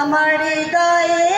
আমার হৃদয়ে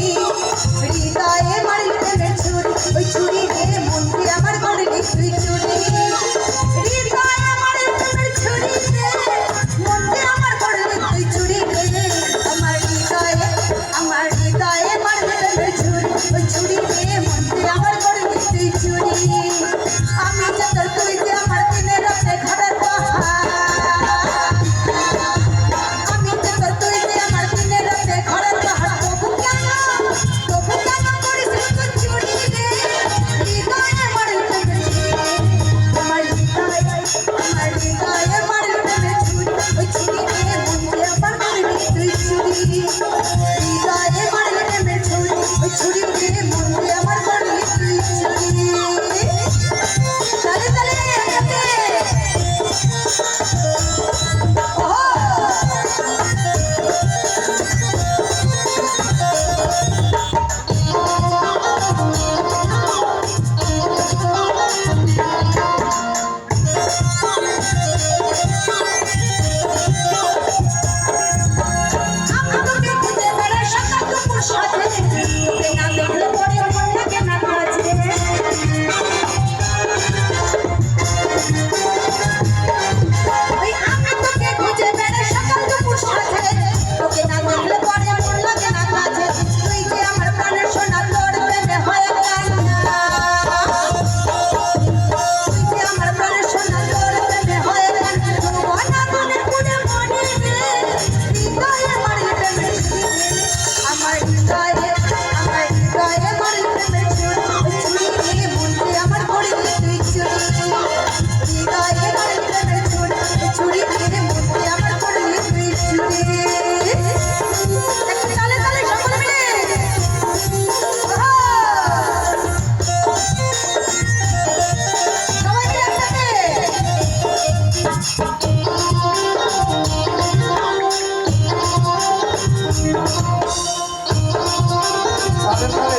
হৃদয়ে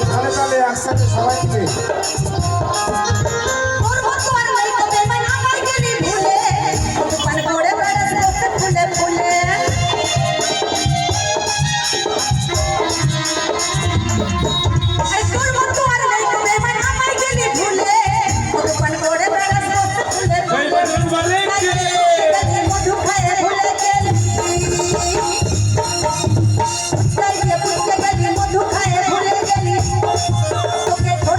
তালে তালে একসাথে সবাই Oh,